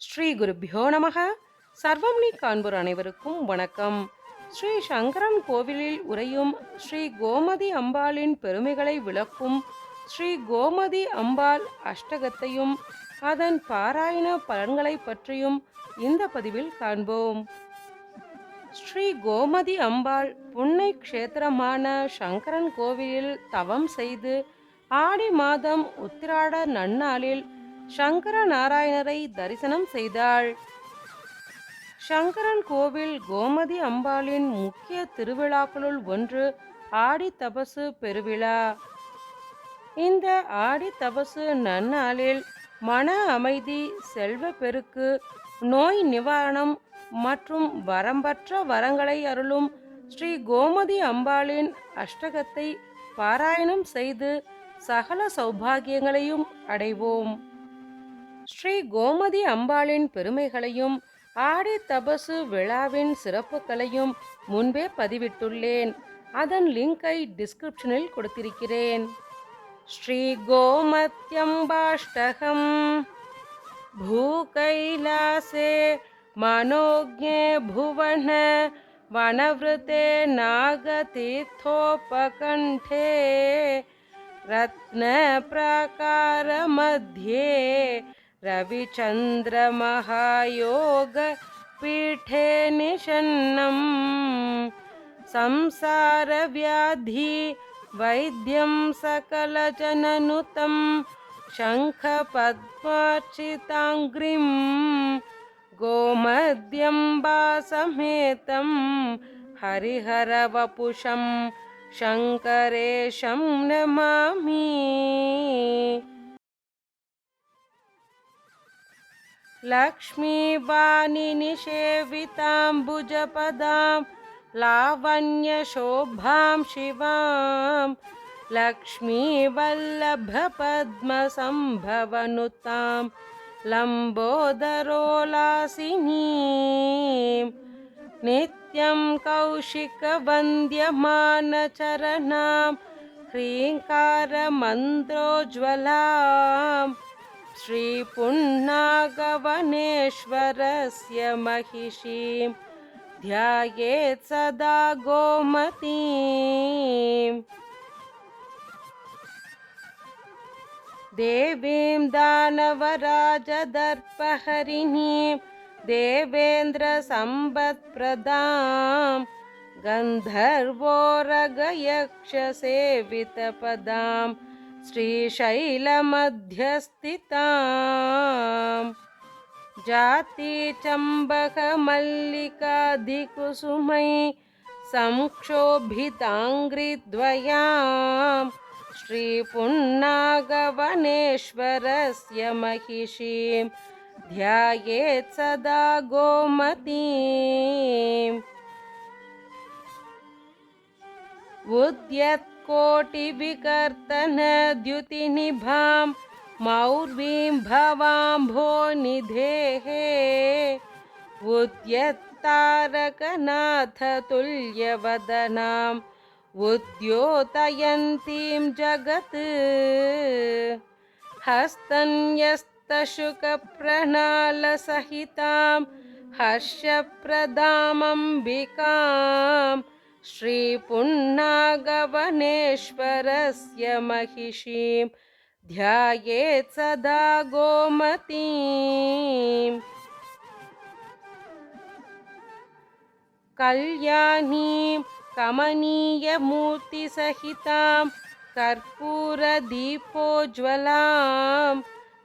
ஸ்ரீ குருபியோ நமக. சர்வம் நீ அனைவருக்கும் வணக்கம். ஸ்ரீ சங்கரன் கோவிலில் உறையும் ஸ்ரீ கோமதி அம்பாளின் பெருமைகளை விளக்கும் ஸ்ரீ கோமதி அம்பாள் அஷ்டகத்தையும் அதன் பாராயண பலன்களை பற்றியும் இந்த பதிவில் காண்போம். ஸ்ரீ கோமதி அம்பாள் புன்னை க்ஷேத்திரமான சங்கரன் கோவிலில் தவம் செய்து ஆடி மாதம் உத்திராட நன்னாளில் சங்கர நாராயணரை தரிசனம் செய்தாள். சங்கரன் கோவில் கோமதி அம்பாளின் முக்கிய திருவிழாக்களுள் ஒன்று ஆடி தபசு பெருவிழா. இந்த ஆடி தபசு நன்னாளில் மன அமைதி செல்வ பெருக்கு நோய் நிவாரணம் மற்றும் வரம்பற்ற வரங்களை அருளும் ஸ்ரீ கோமதி அம்பாளின் அஷ்டகத்தை பாராயணம் செய்து சகல சௌபாகியங்களையும் அடைவோம். ஸ்ரீ கோமதி அம்பாளின் பெருமைகளையும் ஆடி தபசு விழாவின் சிறப்புகளையும் முன்பே பதிவிட்டுள்ளேன் அதன் லிங்கை டிஸ்கிரிப்ஷனில் கொடுத்திருக்கிறேன் ஸ்ரீ கோமத்யம்பாஷ்டகம் भूकैलासे मनोज्ञे भुवन वनवृते नागतीर्थोपकण्ठे रत्नप्राकारमध्ये रविचन्द्रमहायोगपीठे निषन्नं संसारव्याधि वैद्यं सकलजननुतं शङ्खपद्मार्चिताङ्घ्रिं गोमद्यम्बासमेतं हरिहरवपुषं शङ्करेशं नमामि लक्ष्मीवाणिनिषेविताम्बुजपदां लावण्यशोभां शिवां। लक्ष्मीवल्लभपद्मसम्भवनुतां लम्बोदरोलासिनीं। नित्यं कौशिकवन्द्यमानचरणां ह्रीङ्कारमन्त्रोज्ज्वलां श्रीपुन्नागवनेश्वरस्य महिषीं ध्यायेत् सदा गोमतीम् देवीं दानवराजदर्पहरिणीं देवेन्द्रसम्पत्प्रदां गन्धर्वोरगयक्षसेवितपदां श्रीशैलमध्यस्थिताम्। जातिचम्बकमल्लिकाधिकुसुमै संक्षोभिताङ्घ्रिद्वयाम् श्रीपुन्नागवनेश्वरस्य महिषीं ध्यायेत् सदा गोमतीम् उद्यत्कोटिविकर्तनद्युतिनिभां मौर्वीं भवाम्भोनिधेः उद्यत्तारकनाथतुल्यवदनाम् उद्योतयन्तीं जगत्। हस्तन्यस्तशुकप्रणालसहितां हर्षप्रदामम्बिकां श्रीपुन्नागवनेश्वरस्य महिषीं ध्यायेत् सदा गोमतीम् कल्याणीं कमनीयमूर्तिसहितां कर्पूरदीपोज्ज्वलां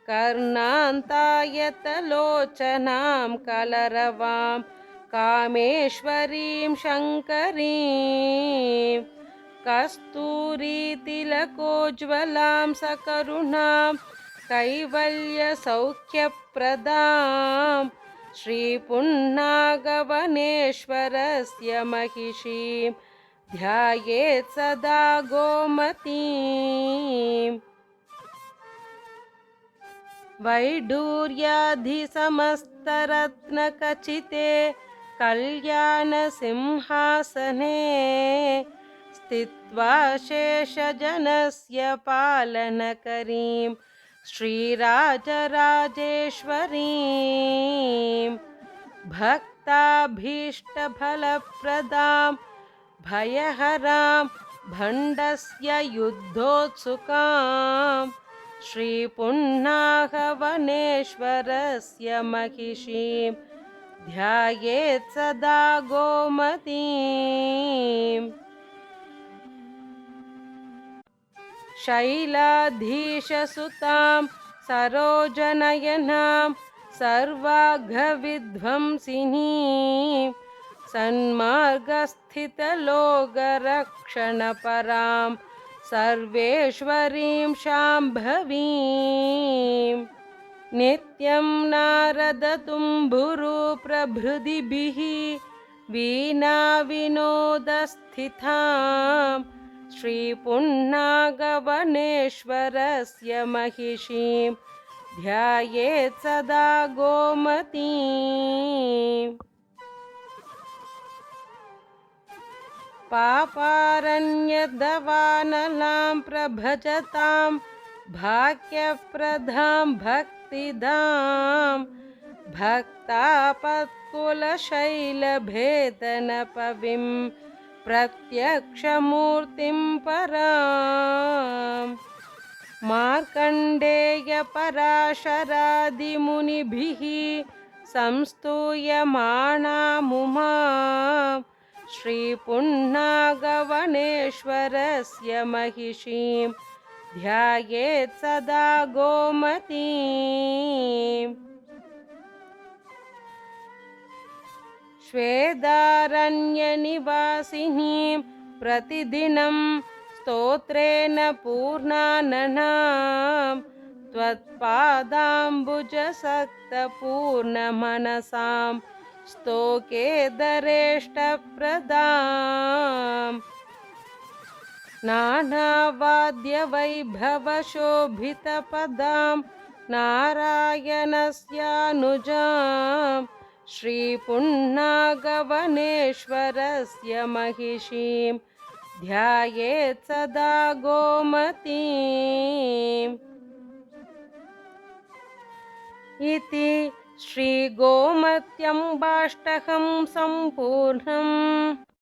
कर्णान्तायतलोचनां कलरवां कामेश्वरीं शङ्करीं कस्तूरीतिलकोज्ज्वलां सकरुणां कैवल्यसौख्यप्रदां श्रीपुन्नागवनेश्वरस्य महिषीं ध्यायेत् सदा गोमतीम् वैडूर्याधिसमस्तरत्नखचिते कल्याणसिंहासने स्थित्वा शेषजनस्य पालनकरीं श्रीराजराजेश्वरीं। भक्ताभीष्टफलप्रदां भयहरां भण्डस्य युद्धोत्सुकां श्रीपुन्नाहवनेश्वरस्य महिषीं ध्यायेत् सदा गोमतीम् शैलाधीशसुतां सरोजनयनां सर्वाघविध्वंसिनीं। सन्मार्गस्थितलोकरक्षणपरां सर्वेश्वरीं शाम्भवीं नित्यं नारदतुम्बुरुप्रभृतिभिः वीणाविनोदस्थिताम् श्रीपुन्नागवनेश्वरस्य महिषीं ध्यायेत् सदा गोमतीम् पापारण्यदवानलां प्रभजतां भाग्यप्रधां भक्तिदां भक्तापत्कुलशैलभेदनपविम् प्रत्यक्षमूर्तिं पराम् मार्कण्डेयपराशरादिमुनिभिः संस्तूयमाणामुमा श्रीपुन्नागवनेश्वरस्य महिषीं ध्यायेत् सदा गोमतीम् स्वेदारण्यनिवासिनीं प्रतिदिनं स्तोत्रेण पूर्णाननां। त्वत्पादाम्बुजसक्तपूर्णमनसां स्तोकेदरेष्टप्रदाम् नानावाद्यवैभवशोभितपदां नारायणस्यानुजाम् श्रीपुन्नागवनेश्वरस्य महिषीं ध्यायेत् सदा गोमतीम्। इति श्रीगोमत्यम्बाष्टकं सम्पूर्णम्